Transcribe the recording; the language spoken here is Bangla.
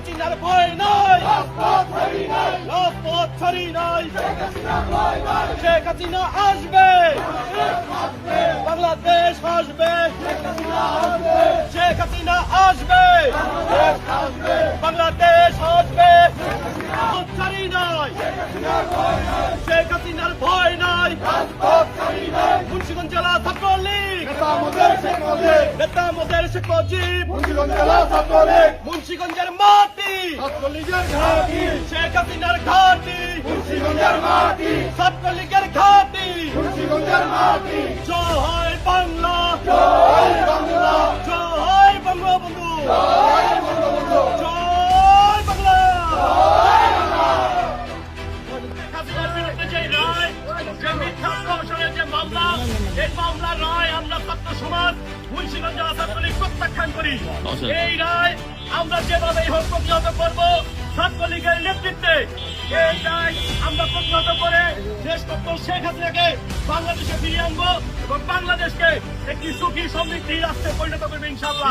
হাসিনার ভয় নাই। রাজপথ ছাড়ি নাই। শেখ হাসিনা আসবে। বাংলাদেশ আসবে। শেখ হাসিনা আসবে। বাংলাদেশ আসবে। ছাড়ি নাই। শেখ হাসিনার ভয় নাই। মুন্সিগঞ্জ জেলা ছাত্রলীগ। নেতা মোদের শেখ মুজিব। মুন্সিগঞ্জের মাটি। শেখ হাসিনার ঘাটি। ছাত্রলীগের ঘাটি। জয় বাংলা। জয় বঙ্গবন্ধু। জয় বাংলা। হাসিনার বিরুদ্ধে যে রায়, যে মিথ্যা প্রহসনের যে মামলা, এই মামলার রায় আমরা ছাত্র সমাজ মুন্সিগঞ্জ জেলা ছাত্রলীগ প্রত্যাখ্যান করি। এই রায় আমরা যেভাবে হোক প্রতিহত করব, ছাত্রলীগের নেতৃত্বে আমরা প্রতিহত করে দেশভক্ত শেখ হাসিনাকে বাংলাদেশে ফিরিয়ে আনব এবং বাংলাদেশকে একটি সুখী সমৃদ্ধি রাষ্ট্রে পরিণত করবে ইনশাল্লাহ